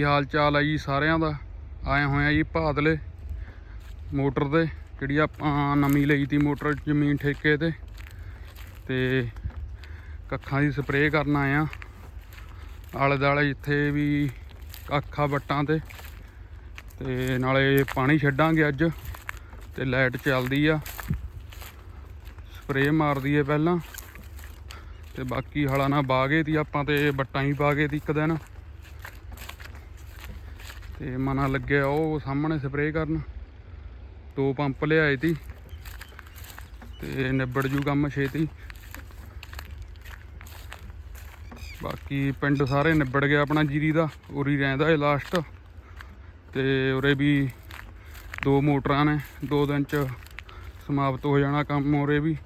ਕੀ ਹਾਲ ਚਾਲ ਹੈ ਜੀ ਸਾਰਿਆਂ ਦਾ? ਆਏ ਹੋਏ ਆ ਜੀ ਭਾਦਲੇ ਮੋਟਰ ਦੇ ਜਿਹੜੀ ਆਪਾਂ ਨਵੀਂ ਲਈ ਤੀ ਮੋਟਰ ਜ਼ਮੀਨ ਠੇਕੇ ਤੇ। ਤੇ ਕੱਖਾਂ ਦੀ ਸਪਰੇਅ ਕਰਨ ਆਏ ਆ। ਆਲੇ ਦਾਲੇ ਜਿੱਥੇ ਵੀ ਕੱਖਾਂ ਵੱਟਾਂ ਤੇ। ਤੇ ਨਾਲੇ ਪਾਣੀ ਛੱਡਾਂਗੇ ਅੱਜ, ਤੇ ਲਾਈਟ ਚੱਲਦੀ ਆ। ਸਪਰੇਅ ਮਾਰਦੀ ਏ ਪਹਿਲਾਂ। ਤੇ ਬਾਕੀ ਹਲਾ ਨਾ ਬਾਗੇ ਤੀ ਆਪਾਂ ਤੇ, ਵੱਟਾਂ ਹੀ ਪਾ ਗਏ ਤੀ ਇੱਕ ਦਿਨ। ਤੇ ਮਨਾ ਲੱਗਿਆ ਉਹ ਸਾਹਮਣੇ ਸਪਰੇਅ ਕਰਨ। ਦੋ ਪੰਪ ਲਿਆਏ ਤੀ ਤੇ ਨਿਬੜ ਜੂ ਕੰਮ ਛੇਤੀ। ਬਾਕੀ ਪਿੰਡ ਸਾਰੇ ਨਿਬੜ ਗਿਆ ਆਪਣਾ ਜੀਰੀ ਦਾ, ਉਰੀ ਰਹਿੰਦਾ ਏ ਲਾਸਟ ਤੇ ਉਰੇ ਵੀ ਦੋ ਮੋਟਰਾਂ ਨੇ, ਦੋ ਦਿਨ ਚ ਸਮਾਪਤ ਹੋ ਜਾਣਾ ਕੰਮ ਉਰੇ ਵੀ।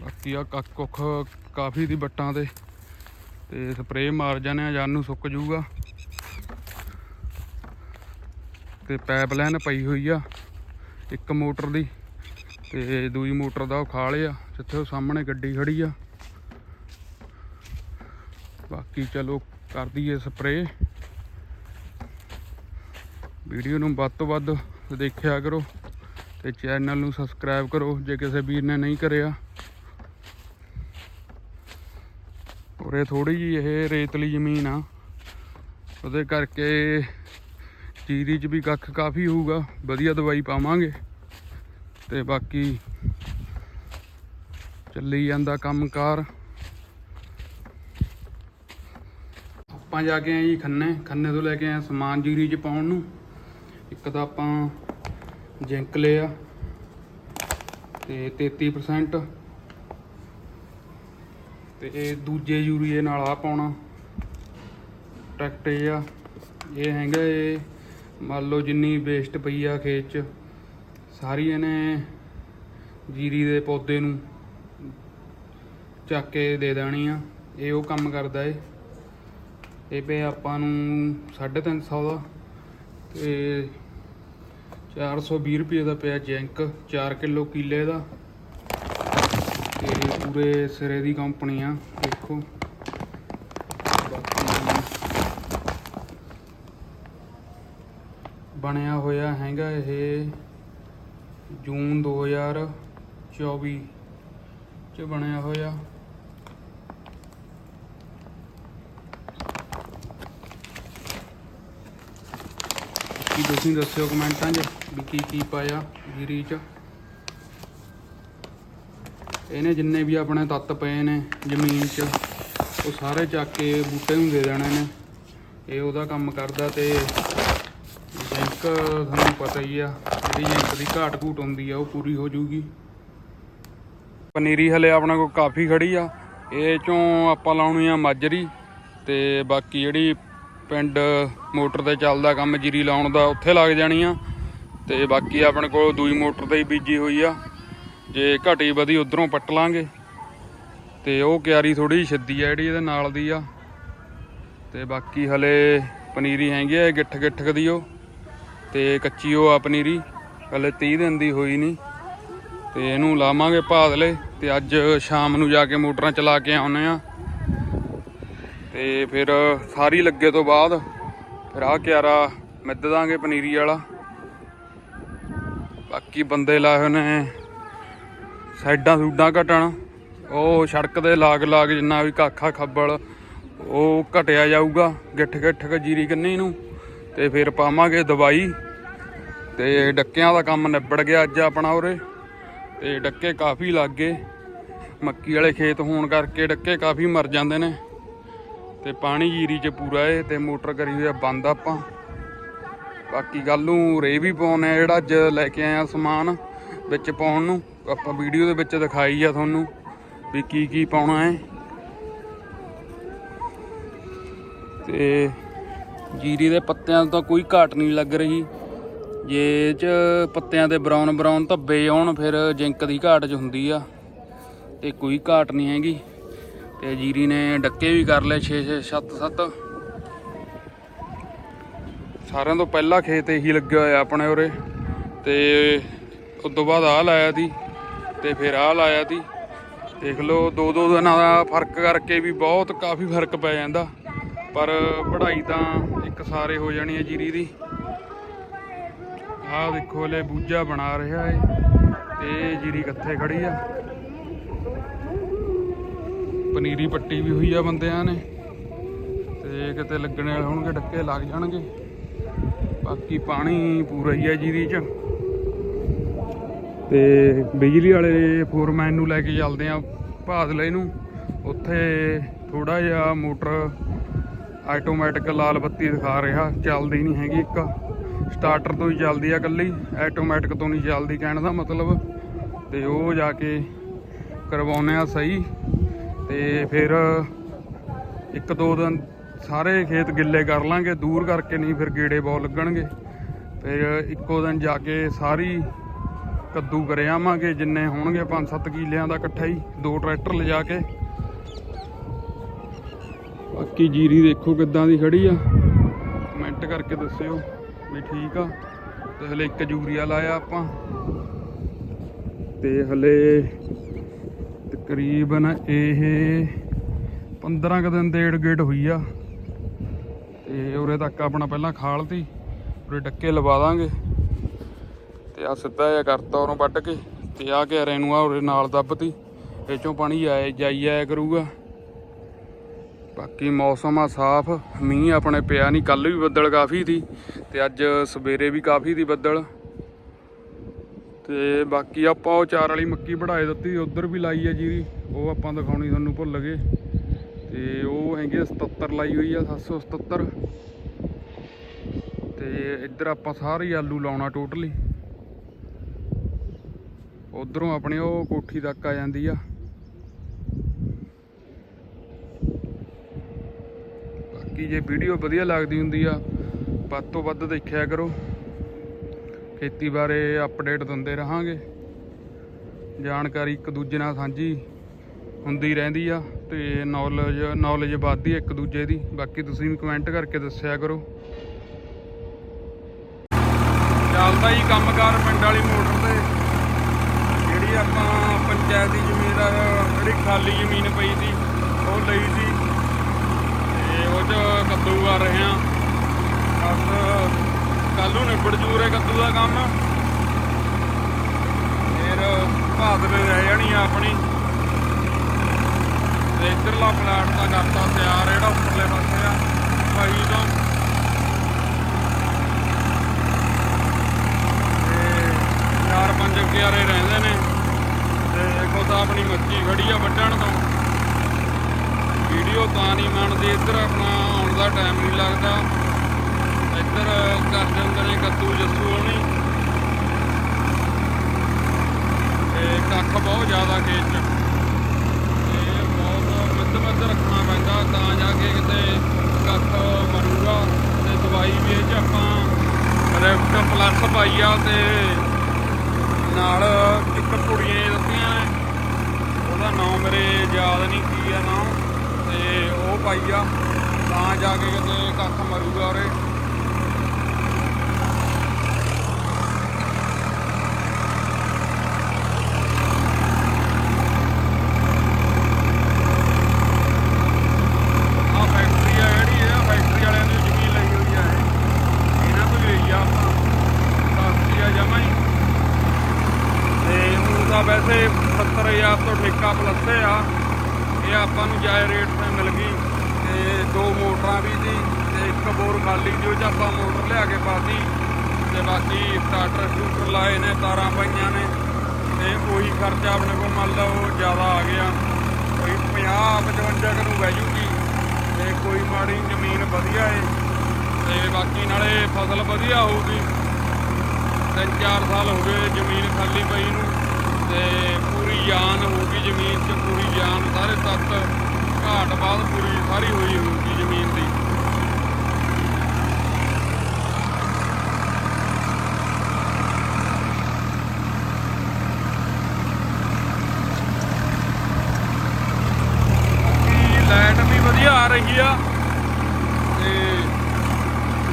ਬਾਕੀ ਆ ਕੱਖ ਕੁੱਖ ਕਾਫੀ ਦੀ ਬੱਟਾਂ ਤੇ ਤੇ ਸਪਰੇਅ ਮਾਰ ਜਾਂਦੇ ਆ, ਜਾਨ ਨੂੰ ਸੁੱਕ ਜੂਗਾ। ਤੇ ਪਾਈਪਲਾਈਨ ਪਈ ਹੋਈ ਆ, ਇੱਕ ਮੋਟਰ ਦੀ ਤੇ ਦੂਜੀ ਮੋਟਰ ਦਾ ਉਹ ਖਾਲੇ ਆ, ਜਿੱਥੇ ਉਹ ਸਾਹਮਣੇ ਗੱਡੀ ਖੜੀ ਆ। ਬਾਕੀ ਚਲੋ ਕਰ ਦਈਏ ਸਪਰੇਅ ਵੀਡੀਓ ਨੂੰ ਵੱਧ ਤੋਂ ਵੱਧ ਦੇਖਿਆ ਕਰੋ ਤੇ ਚੈਨਲ ਨੂੰ ਸਬਸਕ੍ਰਾਈਬ ਕਰੋ, ਜੇ ਕਿਸੇ ਵੀਰ ਨੇ ਨਹੀਂ ਕਰਿਆ। ਉਰੇ ਥੋੜੀ ਜੀ ਇਹ ਰੇਤਲੀ ਜ਼ਮੀਨ ਆ, ਉਹਦੇ ਕਰਕੇ ਚੀਰੀ 'ਚ ਵੀ ਕੱਖ ਕਾਫੀ ਹੋਊਗਾ। ਵਧੀਆ ਦਵਾਈ ਪਾਵਾਂਗੇ। ਤੇ ਬਾਕੀ ਚੱਲੀ ਜਾਂਦਾ ਕੰਮਕਾਰ। ਆਪਾਂ ਜਾ ਕੇ ਆਏ ਜੀ ਖੰਨੇ। ਖੰਨੇ ਤੋਂ ਲੈ ਕੇ ਆਏ ਸਮਾਨ ਜੀਰੀ 'ਚ ਪਾਉਣ ਨੂੰ। ਇੱਕ ਤਾਂ ਆਪਾਂ ਜਿੰਕ ਲਿਆ। ਤੇ 33% ਤੇ ਦੂਜੇ ਯੂਰੀਏ ਨਾਲ ਆ ਪਾਉਣਾ। ਟਰੈਕਟ ਇਹ ਆ ਇਹ ਹੈਗਾ ਇਹ ਮੰਨ ਲਓ ਜਿੰਨੀ ਵੇਸਟ ਪਈ ਆ ਖੇਤ 'ਚ, ਸਾਰੀ ਇਹਨੇ ਜੀਰੀ ਦੇ ਪੌਦੇ ਨੂੰ ਚੱਕ ਕੇ ਦੇ ਦੇਣੀ ਆ। ਇਹ ਉਹ ਕੰਮ ਕਰਦਾ ਏ। ਇਹ ਪਏ ਆਪਾਂ ਨੂੰ 350 ਦਾ ਤੇ 420 ਰੁਪਏ ਦਾ ਪਿਆ ਜੈਂਕ 4 ਕਿਲੋ ਕਿੱਲੇ ਦਾ। ਤੇ ਪੂਰੇ ਸਿਰੇ ਦੀ ਕੰਪਨੀ ਆ, ਦੇਖੋ ਬਾਕੀ ਬਣਿਆ ਹੋਇਆ ਹੈਗਾ ਇਹ ਜੂਨ 2024 ਚ ਬਣਿਆ ਹੋਇਆ। ਕੀ ਤੁਸੀਂ ਦੱਸਿਓ ਕਮੈਂਟਾਂ 'ਚ ਵੀ ਕੀ ਕੀ ਪਾਇਆ ਜੀਰੀ 'ਚ? ਇਹਨੇ ਜਿੰਨੇ ਵੀ ਆਪਣੇ ਤੱਤ ਪਏ ਨੇ ਜ਼ਮੀਨ 'ਚ, ਉਹ ਸਾਰੇ ਚੱਕ ਕੇ ਬੂਟੇ ਨੂੰ ਦੇ ਦੇਣੇ ਨੇ। ਇਹ ਉਹਦਾ ਕੰਮ ਕਰਦਾ ਤੇ ਜਿੰਕ ਤੁਹਾਨੂੰ ਪਤਾ ਹੀ ਆ, ਜਿਹੜੀ ਜਿੰਕ ਦੀ ਘਾਟ ਘੂਟ ਹੁੰਦੀ ਆ, ਉਹ ਪੂਰੀ ਹੋ ਜੂਗੀ। ਪਨੀਰੀ ਹਲੇ ਆਪਣਾ ਕੋਲ ਕਾਫੀ ਖੜੀ ਆ, ਇਹ ਚੋਂ ਆਪਾਂ ਲਾਉਣੀ ਆ ਮਾਜਰੀ ਤੇ ਬਾਕੀ ਜਿਹੜੀ ਪਿੰਡ ਮੋਟਰ ਤੇ ਚੱਲਦਾ ਕੰਮ ਜੀਰੀ ਲਾਉਣ ਦਾ, ਉੱਥੇ ਲੱਗ ਜਾਣੀ ਆ। ਤੇ ਬਾਕੀ ਆਪਣੇ ਕੋਲ ਦੂਈ ਮੋਟਰ ਤੇ ਹੀ ਬੀਜੀ ਹੋਈ ਆ, ਜੇ ਘਟੀ ਵਧੀ ਉਧਰੋਂ ਪੱਟ ਲਾਂਗੇ। ਤੇ ਉਹ ਕਿਆਰੀ ਥੋੜੀ ਛਿੱਦੀ ਆ ਜਿਹੜੀ ਇਹਦੇ ਨਾਲ ਦੀ ਆ। ਤੇ ਬਾਕੀ ਹਲੇ ਪਨੀਰੀ ਹੈਗੀ ਆ ਗਿੱਠ ਗਿੱਠ ਦੀ ਉਹ। ਤੇ ਕੱਚੀ ਉਹ ਆ ਪਨੀਰੀ ਹਲੇ 30 ਦਿਨ ਦੀ ਹੋਈ ਨਹੀਂ ਤੇ ਇਹਨੂੰ ਲਾਵਾਂਗੇ ਭਾਦਲੇ ਤੇ ਅੱਜ ਸ਼ਾਮ ਨੂੰ ਜਾ ਕੇ ਮੋਟਰਾਂ ਚਲਾ ਕੇ ਆਉਨੇ ਆ। ਤੇ ਫਿਰ ਸਾਰੀ ਲੱਗੇ ਤੋਂ ਬਾਅਦ ਫਿਰ ਆਹ ਕਿਆਰਾ ਮਿੱਧ ਦਾਂਗੇ ਪਨੀਰੀ ਵਾਲਾ। ਬਾਕੀ ਬੰਦੇ ਲਾਏ ਹੋਏ ਨੇ ਸਾਈਡਾਂ ਸੂਡਾਂ ਘਟਣ। ਉਹ ਸੜਕ ਦੇ ਲਾਗ ਲਾਗ ਜਿੰਨਾ ਵੀ ਕਾਖਾ ਖੱਬਲ ਉਹ ਘਟਿਆ ਜਾਊਗਾ। ਗਿੱਠ ਗਿੱਠ ਕ ਜੀਰੀ ਕੰਨੀ ਨੂੰ। ਤੇ ਫਿਰ ਪਾਵਾਂਗੇ ਦਵਾਈ ਤੇ ਡੱਕਿਆਂ ਦਾ ਕੰਮ ਨਿਬੜ ਗਿਆ ਅੱਜ ਆਪਣਾ ਉਰੇ। ਤੇ ਡੱਕੇ ਕਾਫੀ ਲੱਗ ਗਏ। ਮੱਕੀ ਵਾਲੇ ਖੇਤ ਹੋਣ ਕਰਕੇ ਡੱਕੇ ਕਾਫੀ ਮਰ ਜਾਂਦੇ ਨੇ। ਤੇ ਪਾਣੀ ਜੀਰੀ 'ਚ ਪੂਰਾ ਏ ਤੇ ਮੋਟਰ ਕਰੀ ਹੋਈ ਆ ਬੰਦ ਆਪਾਂ। ਬਾਕੀ ਕੱਲ ਨੂੰ ਰੇ ਵੀ ਪਾਉਣੇ ਆ ਜਿਹੜਾ ਅੱਜ ਲੈ ਕੇ ਆਇਆ ਸਮਾਨ ਵਿੱਚ ਪਾਉਣ ਨੂੰ। ਆਪਾਂ ਵੀਡੀਓ ਦੇ ਵਿੱਚ ਦਿਖਾਈ ਆ ਤੁਹਾਨੂੰ ਵੀ ਕੀ ਕੀ ਪਾਉਣਾ ਹੈ ਤੇ ਜੀਰੀ ਦੇ ਪੱਤਿਆਂ ਤੋਂ ਕੋਈ ਘਾਟ ਨਹੀਂ ਲੱਗ ਰਹੀ। ਜੇ ਚ ਪੱਤਿਆਂ ਦੇ ਬਰਾਊਨ ਬਰਾਊਨ ਧੱਬੇ ਆਉਣ ਫਿਰ ਜਿੰਕ ਦੀ ਘਾਟ ਚ ਹੁੰਦੀ ਆ ਤੇ ਕੋਈ ਘਾਟ ਨਹੀਂ ਹੈਗੀ। ਤੇ ਜੀਰੀ ਨੇ ਡੱਕੇ ਵੀ ਕਰ ਲਏ 6 6 7 7 ਸਾਰਿਆਂ ਤੋਂ ਪਹਿਲਾ ਖੇਤ ਇਹੀ ਲੱਗਿਆ ਹੋਇਆ ਆਪਣੇ ਉਰੇ। ਤੇ ਉਸ ਤੋਂ ਬਾਅਦ ਆਹ ਲਾਇਆ ਤੀ ਤੇ ਫਿਰ ਆਹ ਲਾਇਆ ਤੀ ਦੇਖ ਲਓ ਦੋ ਦੋ ਦਿਨਾਂ ਦਾ ਫ਼ਰਕ ਕਰਕੇ ਵੀ ਬਹੁਤ ਕਾਫੀ ਫ਼ਰਕ ਪੈ ਜਾਂਦਾ। ਪਰ ਪੜ੍ਹਾਈ ਤਾਂ ਕਸਾਰੇ ਹੋ ਜਾਣੀ ਹੈ ਜੀਰੀ ਦੀ। ਆਹ ਦੇਖੋ ਲੈ ਬੂਝਾ ਬਣਾ ਰਿਹਾ ਏ ਤੇ ਜੀਰੀ ਕਿੱਥੇ ਖੜੀ ਆ। ਪਨੀਰੀ ਪੱਟੀ ਵੀ ਹੋਈ ਆ ਬੰਦਿਆਂ ਨੇ ਤੇ ਕਿਤੇ ਲੱਗਣੇ ਵਾਲੇ ਹੋਣਗੇ, ਡੱਕੇ ਲੱਗ ਜਾਣਗੇ। ਬਾਕੀ ਪਾਣੀ ਪੂਰਾ ਹੀ ਆ ਜੀਰੀ 'ਚ। ਤੇ ਬਿਜਲੀ ਵਾਲੇ ਫੋਰਮੈਨ ਨੂੰ ਲੈ ਕੇ ਚੱਲਦੇ ਆ ਭਾਦਲੇ ਨੂੰ। ਉੱਥੇ ਥੋੜਾ ਜਿਹਾ ਮੋਟਰ ਆਟੋਮੈਟਿਕ ਲਾਲ ਬੱਤੀ ਦਿਖਾ ਰਿਹਾ, ਚੱਲਦੀ ਨਹੀਂ ਹੈਗੀ ਇੱਕ। ਸਟਾਰਟਰ ਤੋਂ ਹੀ ਚੱਲਦੀ ਆ ਕੱਲੀ ਆਟੋਮੈਟਿਕ ਤੋਂ ਨਹੀਂ ਚੱਲਦੀ ਕਹਿਣ ਦਾ ਮਤਲਬ। ਤੇ ਉਹ ਜਾ ਕੇ ਕਰਵਾਉਨੇ ਆ ਸਹੀ। ਤੇ ਫਿਰ ਇੱਕ ਦੋ ਦਿਨ ਸਾਰੇ ਖੇਤ ਗਿੱਲੇ ਕਰ ਲਾਂਗੇ, ਦੂਰ ਕਰਕੇ ਨਹੀਂ ਫਿਰ ਗੇੜੇ ਬਹੁਤ ਲੱਗਣਗੇ। ਫਿਰ ਇੱਕੋ ਦਿਨ ਜਾ ਕੇ ਸਾਰੀ ਕੱਦੂ ਕਰਿਆਵਾਂਗੇ, ਜਿੰਨੇ ਹੋਣਗੇ 5-7 ਕਿੱਲਿਆਂ ਦਾ ਇਕੱਠਾ ਹੀ, ਦੋ ਟਰੈਕਟਰ ਲਿਜਾ ਕੇ। ਬਾਕੀ ਜੀਰੀ ਦੇਖੋ ਕਿੱਦਾਂ ਦੀ ਖੜੀ ਆ। ਕਮੈਂਟ ਕਰਕੇ ਦੱਸਿਓ ਵੀ ਠੀਕ ਆ। ਤੇ ਹਲੇ ਇੱਕ ਯੂਰੀਆ ਲਾਇਆ ਆਪਾਂ। ਤੇ ਹਲੇ ਤਕਰੀਬਨ ਇਹ 15 ਕੁ ਦਿਨ ਦੇੜ ਗੇੜ ਹੋਈ ਆ। ਤੇ ਉਰੇ ਤੱਕ ਆਪਣਾ ਪਹਿਲਾਂ ਖਾਲਤੀ ਉਰੇ ਡੱਕੇ ਲਵਾ ਦਾਂਗੇ। ਤੇ ਆ ਸਿੱਧਾ ਜਿਹਾ ਕਰਤਾ ਉਰੋਂ ਵੱਢ ਕੇ, ਤੇ ਆ ਘੇਰੇ ਨੂੰ ਆ ਉਰੇ ਨਾਲ ਦੱਬਤੀ ਇਹ ਚੋਂ ਪਾਣੀ ਆਏ ਜਾਈ ਆਇਆ ਕਰੂਗਾ। ਬਾਕੀ ਮੌਸਮ ਆ ਸਾਫ਼, ਮੀਂਹ ਆਪਣੇ ਪਿਆ ਨਹੀਂ ਕੱਲ ਵੀ ਬੱਦਲ ਕਾਫੀ ਸੀ ਤੇ ਅੱਜ ਸਵੇਰੇ ਵੀ ਕਾਫੀ ਸੀ ਬੱਦਲ। ਤੇ ਬਾਕੀ ਆਪਾਂ ਉਹ ਚਾਰ ਵਾਲੀ ਮੱਕੀ ਵਢਾਏ ਦਿੱਤੀ, ਉਧਰ ਵੀ ਲਾਈ ਹੈ ਜੀਰੀ, ਉਹ ਆਪਾਂ ਦਿਖਾਉਣੀ ਤੁਹਾਨੂੰ ਭੁੱਲ ਗਏ। ਤੇ ਉਹ ਹੈਗੇ 77 ਲਾਈ ਹੋਈ ਆ 777 ਤੇ ਇੱਧਰ ਆਪਾਂ ਸਾਰੇ ਹੀ ਆਲੂ ਲਾਉਣਾ ਟੋਟਲੀ। ਉਧਰੋਂ ਆਪਣੇ ਉਹ ਕੋਠੀ ਤੱਕ ਆ ਜਾਂਦੀ ਆ। ਬਾਕੀ ਜੇ ਵੀਡੀਓ ਵਧੀਆ ਲੱਗਦੀ ਹੁੰਦੀ ਆ, ਵੱਧ ਤੋਂ ਵੱਧ ਦੇਖਿਆ ਕਰੋ। ਖੇਤੀ ਬਾਰੇ ਅਪਡੇਟ ਦਿੰਦੇ ਰਹਾਂਗੇ। ਜਾਣਕਾਰੀ ਇੱਕ ਦੂਜੇ ਨਾਲ ਸਾਂਝੀ ਹੁੰਦੀ ਰਹਿੰਦੀ ਆ ਤੇ ਨੌਲੇਜ ਨੌਲੇਜ ਵੱਧਦੀ ਇੱਕ ਦੂਜੇ ਦੀ। ਬਾਕੀ ਤੁਸੀਂ ਵੀ ਕਮੈਂਟ ਕਰਕੇ ਦੱਸਿਆ ਕਰੋ। ਚੱਲਦਾ ਹੀ ਕੰਮਕਾਰ ਪਿੰਡ ਵਾਲੀ ਮੋਟਰ ਤੇ। ਜਿਹੜੀ ਆਪਾਂ ਪੰਚਾਇਤ ਦੀ ਜ਼ਮੀਨ ਜਿਹੜੀ ਖਾਲੀ ਜ਼ਮੀਨ ਪਈ ਸੀ, ਉਹ ਲਈ ਸੀ। ਉਹ ਚ ਕੱਦੂ ਕਰ ਰਹੇ ਆ ਬਸ ਕੱਲ ਨੂੰ ਨਿਬੜ ਜੂ ਕੱਦੂ ਦਾ ਕੰਮ। ਫਿਰ ਭਾਦਲੇ ਰਹਿ ਜਾਣੀ ਆ ਆਪਣੀ। ਤੇ ਇੱਧਰਲਾ ਪਲਾਟ ਦਾ ਕਰਤਾ ਤਿਆਰ, ਜਿਹੜਾ ਉੱਪਰਲੇ ਪਾਸੇ ਆ, ਭਾਈ ਤੋਂ। ਤੇ ਚਾਰ ਪੰਜ ਕਿਆਰੇ ਰਹਿੰਦੇ ਨੇ। ਤੇ ਖੁਦ ਆਪਣੀ ਮੱਛੀ ਖੜੀ ਆ ਤਾਂ ਨਹੀਂ ਬਣਦੀ ਇੱਧਰ ਆਪਣਾ ਆਉਣ ਦਾ ਟਾਈਮ ਨਹੀਂ ਲੱਗਦਾ। ਇੱਧਰ ਕਰਦੇ ਹੁੰਦੇ ਨੇ ਕੱਦੂ ਜੱਸੂ ਹੋਣੀ। ਤੇ ਕੱਖ ਬਹੁਤ ਜ਼ਿਆਦਾ ਖੇਤ ਚ। ਤੇ ਬਹੁਤ ਮਿੱਧ ਮਿੱਧ ਰੱਖਣਾ ਪੈਂਦਾ, ਤਾਂ ਜਾ ਕੇ ਕਿਤੇ ਕੱਖ ਮਰੂਗਾ। ਤੇ ਦਵਾਈ ਵੀ ਇਹ ਚ ਆਪਾਂ ਰੈਫਟ ਪਲੱਸ ਪਾਈ ਆ ਤੇ ਨਾਲ ਇੱਕ ਕੁੜੀਆਂ ਦਿੱਤੀਆਂ ਨੇ। ਉਹਦਾ ਨਾਮ ਮੇਰੇ ਯਾਦ ਨਹੀਂ ਕੀ ਆ, ਨਾਮ। ਪਾਈ ਆ, ਤਾਂ ਜਾ ਕੇ ਕਿਤੇ ਕੱਖ ਮਰੂਗਾ ਉਰੇ। ਆ ਫੈਕਟਰੀ ਆ ਜਿਹੜੀ, ਇਹ ਫੈਕਟਰੀ ਵਾਲਿਆਂ ਦੀ ਜ਼ਮੀਨ ਲਈ ਹੋਈ ਆ ਇਹਨਾਂ ਤੋਂ ਲਈ ਆ ਆਪਾਂ। ਸਸਤੀ ਆ ਜਮਾਂ ਹੀ। ਤੇ ਤਾਂ ਵੈਸੇ 70000 ਤੋਂ ਠੇਕਾ ਪਲੱਸ ਆ। ਇਹ ਆਪਾਂ ਨੂੰ ਜਾਇ ਰੇਟ ਤੇ ਮਿਲ ਗਈ। ਦੋ ਮੋਟਰਾਂ ਵੀ ਸੀ ਤੇ ਇੱਕ ਬੋਰ ਖਾਲੀ ਜੋ ਚ ਆਪਾਂ ਮੋਟਰ ਲਿਆ ਕੇ ਪਾਤੀ, ਤੇ ਬਾਕੀ ਸਟਾਰਟਰ ਸਟੂਟਰ ਲਾਏ ਨੇ, ਤਾਰਾਂ ਪਾਈਆਂ ਨੇ, ਤੇ ਉਹੀ ਖਰਚਾ ਆਪਣੇ ਕੋਲ ਮੰਨ ਲਓ ਜ਼ਿਆਦਾ ਆ ਗਿਆ। ਕੋਈ 50 55 ਕੁ ਨੂੰ ਬਹਿ ਜੂਗੀ ਤੇ ਕੋਈ ਮਾੜੀ ਜ਼ਮੀਨ ਵਧੀਆ ਏ, ਤੇ ਬਾਕੀ ਨਾਲੇ ਫਸਲ ਵਧੀਆ ਹੋਊਗੀ। ਤਿੰਨ ਚਾਰ ਸਾਲ ਹੋ ਗਏ ਜ਼ਮੀਨ ਖਾਲੀ ਪਈ ਨੂੰ, ਤੇ ਪੂਰੀ ਜਾਨ ਹੋਊਗੀ ਜ਼ਮੀਨ 'ਚ, ਪੂਰੀ ਜਾਨ ਸਾਰੇ ਤੱਤ। ਘਾਟ ਬਾਅਦ ਪੂਰੀ ਸਾਰੀ ਹੋਈ ਹੋਊਗੀ ਜ਼ਮੀਨ ਦੀ। ਲਾਈਟ ਵੀ ਵਧੀਆ ਆ ਰਹੀ ਆ। ਤੇ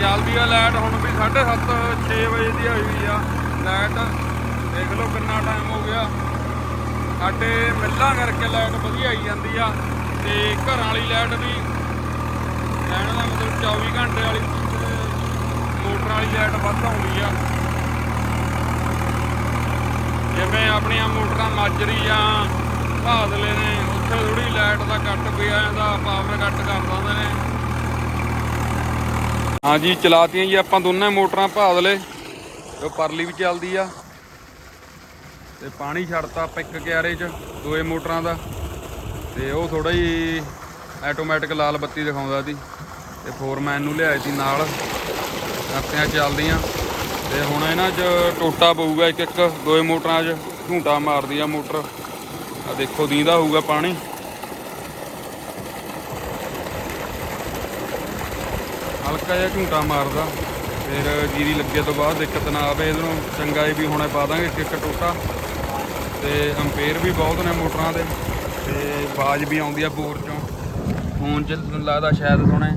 ਜਲਦੀ ਆ ਲਾਈਟ ਹੁਣ ਵੀ 7:30 6 ਵਜੇ ਦੀ ਹੋਈ ਹੋਈ ਆ ਲਾਈਟ। ਦੇਖ ਲਓ ਕਿੰਨਾ ਟਾਈਮ ਹੋ ਗਿਆ। ਸਾਡੇ ਮਿੱਲਾਂ ਕਰਕੇ ਲਾਈਟ ਵਧੀਆ ਆਈ ਜਾਂਦੀ ਆ। ਤੇ ਘਰਾਂ ਵਾਲੀ ਲਾਈਟ ਵੀ ਕਹਿਣ ਦਾ ਮਤਲਬ 24 ਘੰਟੇ ਵਾਲੀ ਤੇ ਮੋਟਰ ਵਾਲੀ ਲਾਈਟ ਵੱਧ ਆਉਂਦੀ ਆ। ਜਿਵੇਂ ਆਪਣੀਆਂ ਮੋਟਰਾਂ ਮਾਜਰੀ ਜਾਂ ਭਾਦਲੇ ਨੇ, ਉੱਥੇ ਥੋੜੀ ਲਾਈਟ ਦਾ ਕੱਟ ਪਿਆ ਜਾਂਦਾ ਪਾਵਰ ਕੱਟ ਕਰ ਦਿੰਦੇ ਨੇ। ਹਾਂਜੀ, ਚਲਾਤੀਆਂ ਜੀ ਆਪਾਂ ਦੋਨੇ ਮੋਟਰਾਂ ਭਾਦਲੇ ਉਹ ਪਰਲੀ ਵੀ ਚੱਲਦੀ ਆ। ਤੇ ਪਾਣੀ ਛੱਡਤਾ ਆਪਾਂ ਇੱਕ ਕਿਆਰੇ 'ਚ, ਦੋਏ ਮੋਟਰਾਂ ਦਾ। ਤੇ ਉਹ ਥੋੜਾ ਹੀ ਆਟੋਮੈਟਿਕ ਲਾਲ ਬੱਤੀ ਦਿਖਾਉਂਦਾ ਸੀ ਤੇ ਫੋਰਮੈਨ ਨੂੰ ਲਿਆਏ ਸੀ ਨਾਲ। ਕਰਤਿਆਂ ਚੱਲਦੀਆਂ ਤੇ ਹੁਣ ਇਹਨਾਂ 'ਚ ਟੋਟਾ ਪਊਗਾ ਇੱਕ ਇੱਕ ਦੋਏ ਮੋਟਰਾਂ 'ਚ, ਝੂਟਾ ਮਾਰਦੀ ਆ ਮੋਟਰ। ਆ ਦੇਖੋ, ਦੀਂਦਾ ਹੋਊਗਾ ਪਾਣੀ। ਹਲਕਾ ਜਿਹਾ ਝੂਟਾ ਮਾਰਦਾ, ਫਿਰ ਜੀਰੀ ਲੱਗੇ ਤੋਂ ਬਾਅਦ ਦਿੱਕਤ ਨਾ ਆਵੇ ਇਹਨੂੰ। ਚੰਗਾ ਇਹ ਵੀ ਹੁਣੇ ਪਾ ਦਾਂਗੇ ਇੱਕ ਇੱਕ ਟੋਟਾ। ਤੇ ਅੰਪੇਅਰ ਵੀ ਬਹੁਤ ਨੇ ਮੋਟਰਾਂ ਦੇ। ਤੇ ਬਾਜ ਵੀ ਆਉਂਦੀ ਆ ਬੋਰ ਚੋਂ। ਫੋਨ 'ਚ ਲੱਗਦਾ ਸ਼ਾਇਦ ਸੁਣੇ।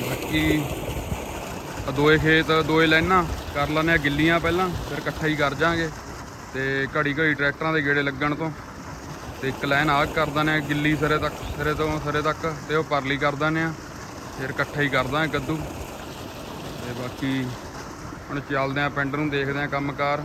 ਬਾਕੀ ਦੋਏ ਖੇਤ, ਦੋਏ ਲਾਈਨਾਂ ਕਰ ਲੈਂਦੇ ਆ ਗਿੱਲੀਆਂ ਪਹਿਲਾਂ, ਫਿਰ ਇਕੱਠਾ ਹੀ ਕਰ ਜਾਾਂਗੇ। ਤੇ ਘੜੀ ਘੜੀ ਟਰੈਕਟਰਾਂ ਦੇ ਗੇੜੇ ਲੱਗਣ ਤੋਂ। ਤੇ ਇੱਕ ਲਾਈਨ ਆਹ ਕਰ ਦਿੰਦੇ ਆ ਗਿੱਲੀ ਸਿਰੇ ਤੱਕ, ਸਿਰੇ ਤੋਂ ਸਿਰੇ ਤੱਕ, ਤੇ ਉਹ ਪਰਲੀ ਕਰ ਦਿੰਦੇ ਆ ਫਿਰ ਇਕੱਠਾ ਹੀ ਕਰਦਾ ਦਾਂਗੇ ਕੱਦੂ। ਤੇ ਬਾਕੀ ਹੁਣ ਚੱਲਦੇ ਆ ਪਿੰਡ ਨੂੰ ਦੇਖਦੇ ਆ ਕੰਮਕਾਰ।